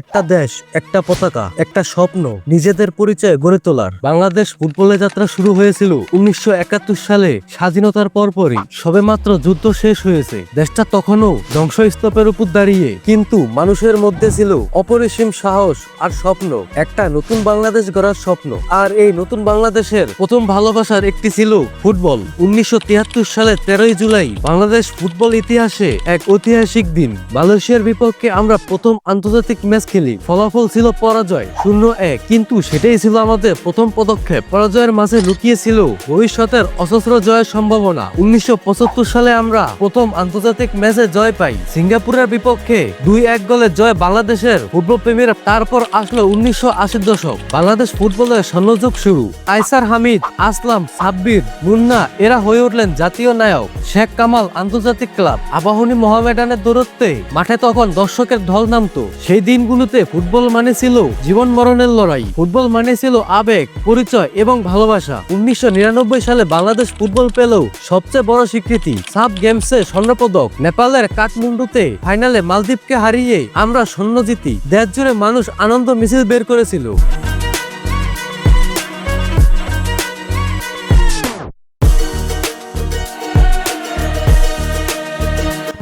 একটা দেশ, একটা পতাকা, একটা স্বপ্ন, নিজেদের পরিচয় গড়ে তোলার। বাংলাদেশ ফুটবলের যাত্রা শুরু হয়েছিল উনিশশো একাত্তর সালে। স্বাধীনতার পরপরই সবেমাত্র যুদ্ধ শেষ হয়েছে। দেশটা তখনও ধ্বংসস্তূপের উপর দাঁড়িয়ে। কিন্তু মানুষের মধ্যে ছিল অপরিসীম সাহস আর স্বপ্ন। একটা নতুন বাংলাদেশ গড়ার স্বপ্ন। আর এই নতুন বাংলাদেশের প্রথম ভালোবাসার একটি ছিল ফুটবল। উনিশশো সালে তেরোই জুলাই বাংলাদেশ ফুটবল ইতিহাসে এক ঐতিহাসিক দিন। মালয়েশিয়ার বিপক্ষে আমরা প্রথম আন্তর্জাতিক ম্যাচ খেলি ফলাফল ছিল পরাজয়, শূন্য এক। কিন্তু সেটাই ছিল আমাদের প্রথম পদক্ষেপ। পরাজয়ের মাঝে লুকিয়ে ছিল ভবিষ্যতের অসস্র জয়ের সম্ভাবনা। উনিশশো সালে আমরা প্রথম আন্তর্জাতিক ম্যাচে জয় পাই। সিঙ্গাপুরের বিপক্ষে দুই এক গোলে জয় বাংলাদেশের ফুটবল প্রেমীরা তারপর আসলো উনিশশো দশক। বাংলাদেশ ফুটবলের স্বর্ণযুগ শুরু। আইসার হামিদ, আসলাম, সাব্বির, মুন্না, এরা হয়ে উঠলেন জাতীয় নায়ক। শেখ কামাল আন্তর্জাতিক ক্লাব। আবাহনী মোহামেডানের দূরত্বে মাঠে তখন দর্শকের ঢল নামতো। সেই দিনগুলোতে ফুটবল মানে ছিল জীবন মরণের লড়াই। ফুটবল মানে ছিল আবেগ, পরিচয় এবং ভালোবাসা। উনিশশো নিরানব্বই সালে বাংলাদেশ ফুটবল পেল সবচেয়ে বড় স্বীকৃতি সাব গেমসে স্বর্ণপদক। নেপালের কাঠমান্ডুতে ফাইনালে মালদ্বীপকে হারিয়ে আমরা স্বর্ণ জিতি। দেশ জুড়ে মানুষ আনন্দ মিছিল বের করেছিল।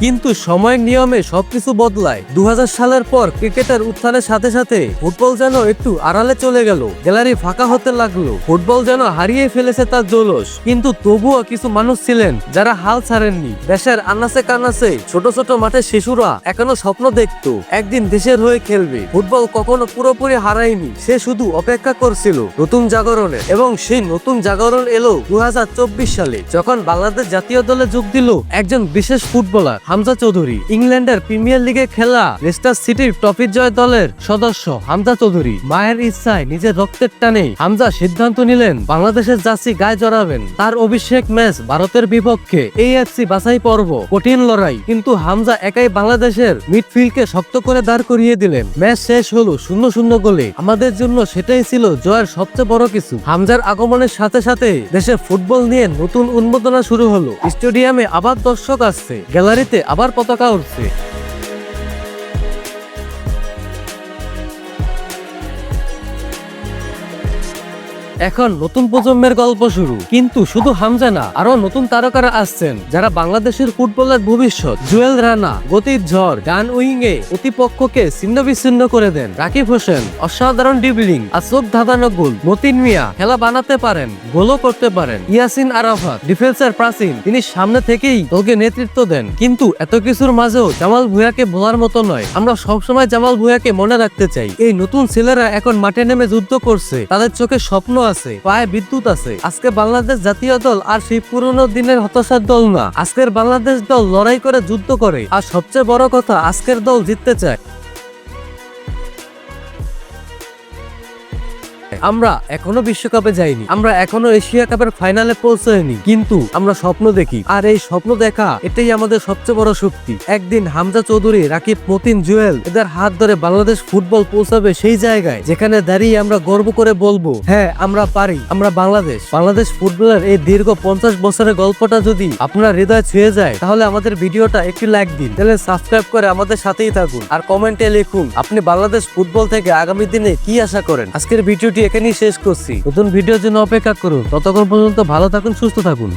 কিন্তু সময়ের নিয়মে সবকিছু বদলায়। দু হাজার সালের পর ক্রিকেটের উত্থানের সাথে সাথে ফুটবল যেন একটু আড়ালে চলে গেল। গ্যালারি ফাঁকা হতে লাগল। ফুটবল যেন হারিয়ে ফেলেছে তার জৌলস কিন্তু তবুও কিছু মানুষ ছিলেন যারা হাল ছাড়েননি। দেশের আনাসে কানাসে ছোট ছোট মাঠে শিশুরা এখনও স্বপ্ন দেখত, একদিন দেশের হয়ে খেলবে। ফুটবল কখনো পুরোপুরি হারায়নি, সে শুধু অপেক্ষা করছিল নতুন জাগরণে। এবং সেই নতুন জাগরণ এলো দু হাজার চব্বিশ সালে, যখন বাংলাদেশ জাতীয় দলে যোগ দিল একজন বিশেষ ফুটবলার হামজা চৌধুরী। ইংল্যান্ডের প্রিমিয়ার লিগে খেলা লেস্টার সিটির ট্রফি জয় দলের সদস্য হামজা চৌধুরী। মায়ের ইচ্ছায় নিজের রক্তের টানে হামজা সিদ্ধান্ত নিলেন, বাংলাদেশের জার্সি গায়ে জড়াবেন। তার অভিষেক ম্যাচ ভারতের বিপক্ষে এএফসি বাছাই পর্ব, কঠিন লড়াই, কিন্তু হামজা একাই বাংলাদেশের মিডফিল্ডকে শক্ত করে দাঁড় করিয়ে দিলেন। ম্যাচ শেষ হলো শূন্য শূন্য গোলে। আমাদের জন্য সেটাই ছিল জয়ের সবচেয়ে বড় কিছু। হামজার আগমনের সাথে সাথে দেশে ফুটবল নিয়ে নতুন উন্মোদনা শুরু হলো। স্টেডিয়ামে আবার দর্শক আসছে। গ্যালারিতে আবার পতাকা উঠছে এখন নতুন প্রজন্মের গল্প শুরু। কিন্তু শুধু হামজা না আরও নতুন তারকারা আসছেন, যারা বাংলাদেশের ফুটবলের ভবিষ্যৎ। জুয়েল রানা, গতির ঝড় গান উইং এ প্রতিপক্ষকে ছিন্ন বিচ্ছিন্ন করে দেন। রাকিব হোসেন, অসাধারণ ডিবলিং আসফ ধাঁধানো মতিন মিয়া, খেলা বানাতে পারেন, গোলও করতে পারেন। ইয়াসিন আরাফাত ডিফেন্সের প্রাচীন, তিনি সামনে থেকেই দলকে নেতৃত্ব দেন। কিন্তু এত কিছুর মাঝেও জামাল ভুয়াকে বলার মতো নয়। আমরা সবসময় জামাল ভুয়াকে মনে রাখতে চাই। এই নতুন ছেলেরা এখন মাঠে নেমে যুদ্ধ করছে, তাদের চোখে স্বপ্ন আছে, পায়ে বিদ্যুৎ আছে। আজকে বাংলাদেশ জাতীয় দল আর সেই পুরনো দিনের হতাশার দল না। আজকের বাংলাদেশ দল লড়াই করে যুদ্ধ করে। আর সবচেয়ে বড় কথা, আজকের দল জিততে চায়। আমরা এখনও বিশ্বকাপে যাইনি। আমরা এখনও এশিয়া কাপের ফাইনালে পৌঁছাইনি কিন্তু আমরা স্বপ্ন দেখি। আর এই স্বপ্ন দেখা, এটাই আমাদের সবচেয়ে বড় শক্তি। একদিন হামজা চৌধুরী, রাকিব, মতিন জুয়েল এদের হাত ধরে বাংলাদেশ ফুটবল পৌঁছাবে সেই জায়গায়, যেখানে দাঁড়িয়ে আমরা গর্ব করে বলব হ্যাঁ আমরা পারি। আমরা বাংলাদেশ। বাংলাদেশ ফুটবলের এই দীর্ঘ পঞ্চাশ বছরের গল্পটা যদি আপনার হৃদয় ছুঁয়ে যায়, তাহলে আমাদের ভিডিওটা একটি লাইক দিন। তাহলে সাবস্ক্রাইব করে আমাদের সাথেই থাকুন। আর কমেন্টে লিখুন, আপনি বাংলাদেশ ফুটবল থেকে আগামী দিনে কি আশা করেন? আজকের ভিডিওটি এখানেই শেষ করছি। নতুন ভিডিওর জন্য অপেক্ষা করুন। ততক্ষণ পর্যন্ত ভালো থাকুন সুস্থ থাকুন।